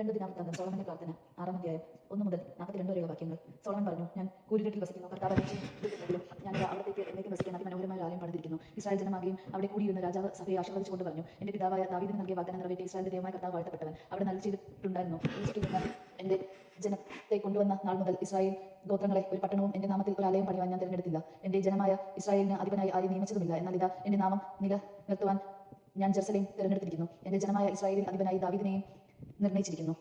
രണ്ട് ദിനാവൃത്താന്തം സോളമന്റെ പ്രാർത്ഥന ആറാം അധ്യായം ഒന്ന് മുതൽ നാൽപ്പത്തിരണ്ട് വരെയുള്ള വാക്യങ്ങൾ. സോളമൻ പറഞ്ഞു ഞാൻ കൂരിരട്ടിൽ വസിക്കുന്നു കർത്താവ് അയച്ചെങ്കിലും ഞാൻ അവിടത്തേക്ക് എന്നേക്കും വസിക്കാൻ അതിമനോഹരമായ ആലയം പണിതിരിക്കുന്നു. ഇസ്രായേൽ ജനമാകെയും അവിടെ കൂടിയിരുന്ന രാജാവ് സഭയെ ആശീർവദിച്ചുകൊണ്ട് പറഞ്ഞു എന്റെ പിതാവായ ദാവീദിന് നൽകിയ വാഗ്ദാനം നിറവേറ്റി ഇസ്രായേലിന്റെ ദൈവമായ കർത്താവ് വാഴ്ത്തപ്പെട്ടവൻ അവിടെ നല്ല ചെയ്തിട്ടുണ്ടായിരുന്നു. എന്റെ ജനത്തെ കൊണ്ടുവന്ന നാൾ മുതൽ ഇസ്രായേൽ ഗോത്രങ്ങളെ ഒരു പട്ടണവും എന്റെ നാമത്തിൽ ഒരു ആലയം പണിയാൻ ഞാൻ തിരഞ്ഞെടുത്തില്ല. എന്റെ ജനമായ ഇസ്രായേലിന് അധിപനായി ആരെയും നിയമിച്ചതുമില്ല. എന്നാൽ ഇതാ എന്റെ നാമം നില നിർത്തുവാൻ ഞാൻ ജെറുസലേം തിരഞ്ഞെടുത്തിരിക്കുന്നു. എന്റെ ജനമായ ഇസ്രായേലിൽ അധിപനായി ദാവീദിനെയും നിർണയിച്ചിരിക്കുന്നു.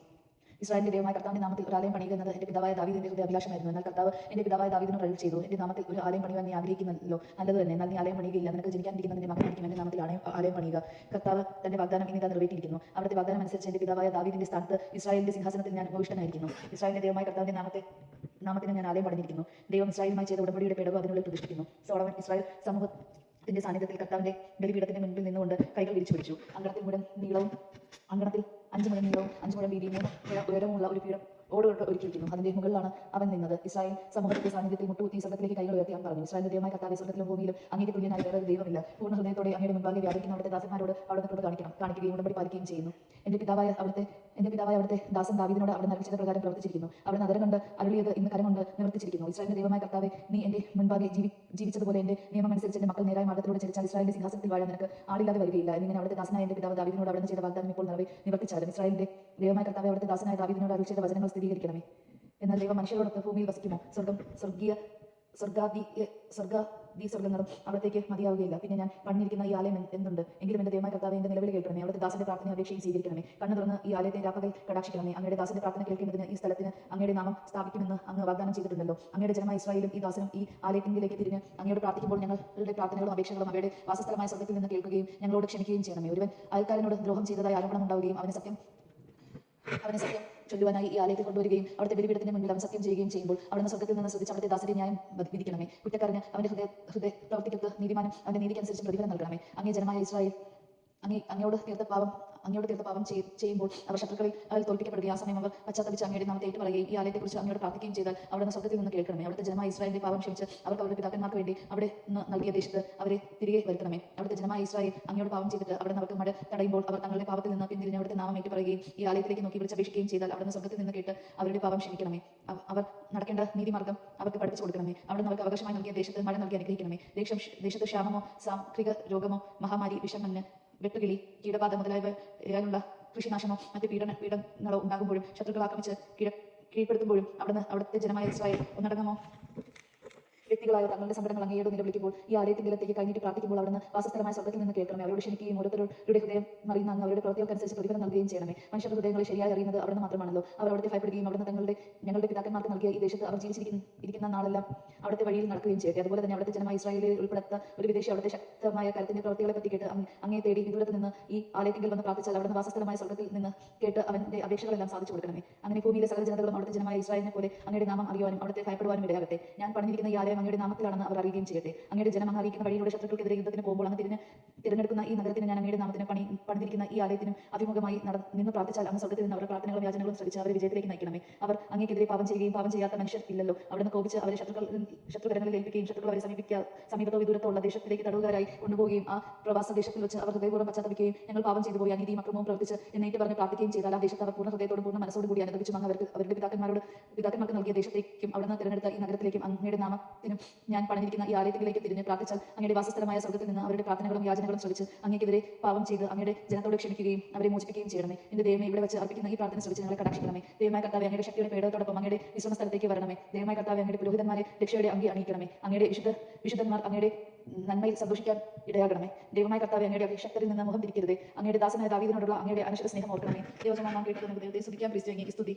ഇസ്രായേലിന്റെ ദൈവമായ കർത്താവിന്റെ നാമത്തിൽ ഒരു ആലയം പണിയുക എന്നത് എന്റെ പിതാവായ ദാവീദിന്റെ ഹൃദയ അഭിലാഷമായിരുന്നു. എന്നാൽ കർത്താവ് എന്റെ പിതാവായ ദാവീദിനോട് അരുൾ ചെയ്തു എന്റെ നാമത്തിൽ ഒരു ആലയം പണിയുവാൻ നീ ആഗ്രഹിക്കുന്നല്ലോ നല്ലത് തന്നെ. എന്നാൽ നീ ആലയം പണിയുകയില്ല നിനക്ക് ജനിക്കാനിരിക്കുന്ന നിന്റെ മകനായിരിക്കും എന്റെ നാമത്തിൽ ആലയം ആലയം പണിയുക. കർത്താവ് തന്റെ വാഗ്ദാനം ഇനി നിറവേറ്റിയിരിക്കുന്നു. അവിടുത്തെ വാഗ്ദാനം അനുസരിച്ച് എന്റെ പിതാവായ ദാവീദിന്റെ സ്ഥാനത്ത് ഇസ്രായേലിന്റെ സിംഹാസനത്തിൽ ഞാൻ ഉപവിഷ്ടനായിരിക്കുന്നു. ഇസ്രായേലിന്റെ ദൈവമായ കർത്താവിന്റെ നാമത്തെ നാമത്തിന് ഞാൻ ആലയം പണിഞ്ഞിരിക്കുന്നു. ദൈവം ഇസ്രായേലുമായി ചെയ്ത ഉടമ്പടിയുടെ പേടവ് അതിനുള്ളിൽ പ്രതിഷ്ഠിക്കുന്നു. സോളവൻ ഇസ്രായേൽ സമൂഹത്തിന്റെ സാന്നിധ്യത്തിൽ കർത്താവിന്റെ ബലിപീഠത്തിന്റെ മുൻപിൽ നിന്നുകൊണ്ട് കൈകൾ വിരിച്ചു പിടിച്ചു അങ്കണത്തിൽ മുഴുവൻ നീളവും അങ്കണത്തിൽ അഞ്ച് മുഴം Policía. അതിന്റെ മുകളിലാണ് അവൻ നിന്നത്. ഇസ്രായേൽ സമൂഹത്തിന്റെ സാന്നിധ്യത്തിൽ മുട്ടുകുത്തി സ്വർഗത്തിലേക്ക് കൈകൾ ഉയർത്തി അവൻ പറഞ്ഞു ഇസ്രായേൽ ദൈവമായ കർത്താവ് സ്വർഗത്തിലും ഭൂമിയിലും അങ്ങേക്ക് തുല്യനായ വേറെ ദൈവമില്ല. പൂർണ ഹൃദയത്തോടെ അങ്ങയുടെ മുമ്പാകെ വ്യാപിക്കുന്ന അവിടുത്തെ ദാസന്മാരോട് അവിടുത്തെ കൃപ കാണിക്കണം. കാണിക്കുകയും ഉടമ്പടി പാലിക്കുകയും ചെയ്യുന്നു. എന്റെ പിതാവായ അവിടുത്തെ എന്റെ പിതാവായ അവിടുത്തെ ദാസൻ ദാവിദിനോട് അവിടെ നൽകിച്ചത് പ്രകാരം പ്രവർത്തിച്ചിരിക്കുന്നു. അവിടെ നഗരം കൊണ്ട് അരുളിയത് ഇന്ന് കരം കൊണ്ട് നിവർത്തിച്ചിരിക്കുന്നു. ഇസ്രായേലിന്റെ ദൈവമായ കർത്താവെ നീ എന്റെ മുൻപാകെ ജീവി ജീവിച്ചതുപോലെ എന്റെ നിയമം അനുസരിച്ച് എന്റെ മക്കൾ നേരായ മാർഗത്തിലൂടെ ചരിച്ചാൽ ഇസ്രായേലിന്റെ സിംഹാസനത്തിൽ വാഴാൻ നിനക്ക് ആളില്ലാതെ വരികയില്ല. എന്നിങ്ങനെ അവിടുത്തെ ദാസനായ എന്റെ പിതാവ് ദാവിദിനോട് അവിടെ ചെയ്ത വാഗ്ദാനം ഇപ്പോൾ നിറവേ നിവർത്തിച്ചാലും ഇസ്രായേലിന്റെ ദൈവമായ കർത്താവ് അവിടുത്തെ ദാസനായ ദാവിദിനോട് അരുൾ ചെയ്ത വചനങ്ങൾ സ്ഥിരീകരിക്കണമേ. എന്നാൽ ദൈവം മനുഷ്യരോടൊത്ത് ഭൂമിയിൽ വസിക്കുമോ? സ്വർഗം സ്വർഗീയ സ്വർഗാദി സ്വർഗാദി സ്വർഗങ്ങളും അവിടത്തേക്ക് മതിയാവുകയില്ല. പിന്നെ ഞാൻ പണിഞ്ഞിരിക്കുന്ന ഈ ആലയം എന്തുണ്ട്? എങ്കിലും എന്റെ ദൈവമായ കർത്താവ് എന്റെ നിലവിളി കേൾക്കണമേ അവിടുത്തെ ദാസന്റെ പ്രാർത്ഥന അപേക്ഷയും സ്വീകരിക്കണമേ. കണ്ണു തുറന്ന് ഈ ആലയത്തെ രാപ്പകൽ കടാക്ഷിക്കണമേ. അങ്ങയുടെ ദാസന്റെ പ്രാർത്ഥന കേൾക്കുന്നതിന് ഈ സ്ഥലത്തിന് അങ്ങയുടെ നാമം സ്ഥാപിക്കുമെന്ന് അങ്ങ് വാഗ്ദാനം ചെയ്തിട്ടുണ്ടല്ലോ. അങ്ങയുടെ ജനമായ ഇസ്രായേലും ഈ ദാസനും ഈ ആലയത്തിലേക്ക് തിരിഞ്ഞ് അങ്ങയോട് പ്രാർത്ഥിക്കുമ്പോൾ ഞങ്ങളുടെ പ്രാർത്ഥനകളും അപേക്ഷകളും അവയുടെ വാസസ്ഥലമായ സ്വർഗത്തിൽ നിന്ന് കേൾക്കുകയും ഞങ്ങളോട് ക്ഷണിക്കുകയും ചെയ്യണമേ. ഒരുവൻ അയൽക്കാരനോട് ദ്രോഹം ചെയ്തതായി ആരോപണം ഉണ്ടാവുകയും അവന് സത്യം അവന് സത്യം ചൊല്ലുവാനായി ഈ ആലയത്തിൽ കൊണ്ടുവരികയും അവിടുത്തെ ബലിപീഠത്തിന് മുന്നിൽ അവൻ സത്യം ചെയ്യുകയും ചെയ്യുമ്പോൾ അവിടുന്ന് സ്വർഗത്തിൽ നിന്ന് ശ്രദ്ധിച്ച് അവിടുത്തെ ദാസരെ ന്യായം വിധിക്കണമേ കുറ്റക്കാരന് അവന്റെ ഹൃദയ ഹൃദയ പ്രവർത്തിക്കത്ത് നീതിമാനം അവന്റെ നീതിക്കനുസരിച്ച് പ്രതിഫലം നൽകണമേ. അങ്ങേ ജനമായ ഇസ്രായേൽ അങ്ങേ അങ്ങയോട് തീർത്ത പാപം അങ്ങയോട് തീർത്ത പാപം ചെയ്- ചെയ്യുമ്പോൾ അവർ ശത്രുക്കളിൽ തോൽപ്പിക്കപ്പെടുകയും ആ സമയം അവർ പശ്ചാത്തപിച്ച് അങ്ങയുടെ നാമത്തെ ഏറ്റുപറയുകയും ഈ ആലയത്തെക്കുറിച്ച് അങ്ങയോട് പ്രാർത്ഥിക്കുകയും ചെയ്താൽ അവിടുന്ന് സ്വർഗത്തിൽ നിന്ന് കേൾക്കണമേ. അവിടുത്തെ ജനമായ ഇസ്രായേലിന്റെ പാപം ക്ഷമിച്ച് അവർക്ക് അവരുടെ പിതാക്കന്മാർക്ക് വേണ്ടി അവിടെ നിന്ന് നൽകിയ ദേശത്ത് അവരെ തിരികെ വരുത്തണമേ. അവിടുത്തെ ജനമായ ഇസ്രായേൽ അങ്ങയോട് പാപം ചെയ്തിട്ട് അവിടെ അവർക്ക് മഴ തടയുമ്പോൾ അവർ തങ്ങളുടെ പാപത്തിൽ നിന്ന് പിന്തിരിഞ്ഞ് അവിടുത്തെ നാമം ഏറ്റുപറയുകയും ഈ ആലയത്തിലേക്ക് നോക്കി വിളിച്ചപേക്ഷിക്കുകയും ചെയ്താൽ അവിടെ നിന്ന് സ്വർഗത്തിൽ നിന്ന് കേട്ട് അവരുടെ പാപം ക്ഷമിക്കണമേ. അവർ നടക്കേണ്ട നീതിമാർഗം അവർക്ക് പഠിപ്പിച്ചു കൊടുക്കണമേ. അവിടെ നിന്ന് അവർക്ക് അവകാശമായി നൽകിയ ദേശത്ത് മഴ നൽകി അനുഗ്രഹിക്കണമേ. ദേശം ദേശത്ത് ക്ഷാമമോ സാംക്രിക രോഗമോ മഹാമാരി വിഷമന് വെട്ടുകിളി കീടബാധ മുതലായവയാലുള്ള കൃഷിനാശമോ മറ്റ് പീഡന പീഡനങ്ങളോ ഉണ്ടാകുമ്പോഴും ശത്രുക്കൾ ആക്രമിച്ച് കീഴ കീഴ്പ്പെടുത്തുമ്പോഴും അവിടുന്ന് അവിടുത്തെ ജനമായ ഇസ്രായേൽ ഒന്നടങ്ങമോ? വ്യക്തികളായ തങ്ങളുടെ സങ്കടങ്ങൾ അങ്ങയോട് നിലവിളിക്കുമ്പോൾ ഈ ആലയത്തിന്റെ ഇടത്തേക്ക് കഴിഞ്ഞിട്ട് പ്രാർത്ഥിക്കുമ്പോൾ അവിടുന്ന് വാസസ്ഥലമായ സ്വർഗത്തിൽ നിന്ന് കേൾക്കണമേ. അവരോട് ക്ഷണിക്കുകയും ഓരോരുത്തരുടെ ഹൃദയം അറിയുന്ന അങ്ങ് അവരുടെ പ്രവൃത്തികൾക്കനുസരിച്ച് പ്രതിഫലം നൽകുകയും ചെയ്യണമേ. മനുഷ്യരുടെ ഹൃദയങ്ങളെ ശരിയായി അറിയുന്നത് അവിടുന്ന് മാത്രമാണല്ലോ. അവർ അവിടുത്തെ ഭയപ്പെടുകയും അവിടുന്ന് തങ്ങളുടെ ഞങ്ങളുടെ പിതാക്കന്മാർക്ക് നൽകിയ ഈ ദേശത്ത് അവർ ജീവിച്ചിരിക്കുന്ന ഇരിക്കുന്ന നാളെല്ലാം അവിടുത്തെ വഴിയിൽ നടക്കുകയും ചെയ്യട്ടെ. അതുപോലെ തന്നെ അവിടുത്തെ ജനമായ ഇസ്രായേലിൽ ഉൾപ്പെടുത്ത ഒരു വിദേശി അവിടുത്തെ ശക്തമായ കരുത്തിന്റെ പ്രവൃത്തികളെ പറ്റി കേട്ട് അങ്ങേ തേടി വിദൂരത്ത് നിന്ന് ഈ ആലയത്തിൽ വന്ന് പ്രാർത്ഥിച്ചാൽ അവിടുന്ന് വാസസ്ഥലമായ സ്വർഗത്തിൽ നിന്ന് കേട്ട് അവന്റെ അപേക്ഷകളെല്ലാം സാധിച്ചു കൊടുക്കണമേ. അങ്ങനെ ഭൂമിയിലെ സകല ജനതകളും അവിടുത്തെ ജനമായ ഇസ്രായേലിനെ പോലെ അങ്ങയുടെ നാമം അറിയുവാനും അവിടുത്തെ ഭയപ്പെടുവാനും ഇടയാകട്ടെ. ഞാൻ പറഞ്ഞിരിക്കുന്ന ഈ ആലയം അങ്ങയുടെ നാമത്തിലാണെന്ന് അവർ അറിയുകയും ചെയ്യട്ടെ. അങ്ങയുടെ ജനം അറിയിക്കുന്ന വഴിയിലൂടെ ശത്രുക്കൾക്കെതിരെ യുദ്ധത്തിന് പോകുമ്പോൾ അങ്ങ് തിരിഞ്ഞ് തിരഞ്ഞെടുക്കുന്ന ഈ നഗരത്തിന് ഞാൻ അങ്ങയുടെ നാമത്തിന് പണി പണിതിരിക്കുന്ന ഈ ആലയത്തിനും അഭിമുഖമായി നിന്ന് പ്രാർത്ഥിച്ചാൽ അങ്ങ് സ്വർഗത്തിൽ നിന്ന് അവരുടെ പ്രാർത്ഥനകളും യാചനകളും ശ്രദ്ധിച്ച് അവരെ വിജയത്തിലേക്ക് നയിക്കണമേ. അവർ അങ്ങേക്കെതിരെ പാപം ചെയ്യുകയും പാപം ചെയ്യാത്ത മനുഷ്യർ ഇല്ലല്ലോ. അവിടുന്ന് കോപിച്ച് അവരെ ശത്രുക്കൾ ശത്രുകരങ്ങളിൽ ഏൽപ്പിക്കുകയും ശത്രുക്കൾ അവരെ സമീപിക്കുക സമീപത്തോ വിദൂരത്തോ ഉള്ള ദേശത്തിലേക്ക് തടവുകാരായി കൊണ്ടുപോവുകയും ആ പ്രവാസ ദേശത്തിൽ വെച്ച് അവർ ഹൃദയപൂർവം പശ്ചാത്തപിക്കുകയും ഞങ്ങൾ പാപം ചെയ്തു പോയി. അനീതിയും അക്രമവും പ്രവർത്തിച്ച് എന്നേറ്റ് പറഞ്ഞ് പ്രാർത്ഥിക്കുകയും ചെയ്താൽ ആ ദേശത്ത് അവർ പൂർണ ഹൃദയത്തോടും പൂർണ മനസ്സോടുകൂടി അനുഭവിച്ചും അവർക്ക് അവരുടെ പിതാക്കന്മാരോട് പിതാക്കന്മാർക്ക് നൽകിയ ദേശത്തേക്കും അവിടുന്ന് തിരഞ്ഞെടുത്ത ഈ നഗരത്തിലേക്കും അങ്ങയുടെ നാമത്തിനും ഞാൻ പണിഞ്ഞിരിക്കുന്ന ഈ ആലയത്തിലേക്ക് തിരിഞ്ഞ് പ്രാർത്ഥിച്ചാൽ അങ്ങയുടെ വാസസ്ഥലമായ സ്വർഗത്തിൽ നിന്ന് അവരുടെ പ്രാർത്ഥനകളും യാചനകളും ശ്രമിച്ച് അങ്ങേക്കെതിരെ പാവം ചെയ്ത് അങ്ങയുടെ ജനത്തോട് ക്ഷമിക്കുകയും അവരെ മോചിപ്പിക്കുകയും ചെയ്യണമേ. എന്റെ ദൈവമേ ഇവിടെ വെച്ച് അർപ്പിക്കുന്ന ഈ പ്രാർത്ഥന ശ്രമിച്ച് ഞങ്ങളെ കടാക്ഷിക്കണമേ. ദൈവമായ കർത്താവ് അങ്ങയുടെ ശക്തിയുടെ പേടത്തോടൊപ്പം അങ്ങയുടെ വിശ്രമ സ്ഥലത്തേക്ക് വരണമേ. ദൈവമായ കർത്താവ് അങ്ങയുടെ പുരോഹിതന്മാരെ രക്ഷയുടെ അങ്കി അണിയിക്കണമേ. അങ്ങയുടെ വിശുദ്ധ വിശുദ്ധന്മാർ അങ്ങയുടെ നന്മയിൽ സന്തോഷിക്കാൻ ഇടയാകണമേ. ദൈവമായ കർത്താവ് അങ്ങയുടെ അഭിഷക്തരിൽ നിന്ന് മുഖം തിരിക്കരുതേ. അങ്ങയുടെ ദാസനായ ദാവീദിനോടുള്ള അങ്ങയുടെ അനശ്വര സ്നേഹം ഓർക്കണമേ. ദൈവജനം നാം കേട്ടത് സ്തുതിക്കാൻ ക്രിസ്തു സ്തുതി.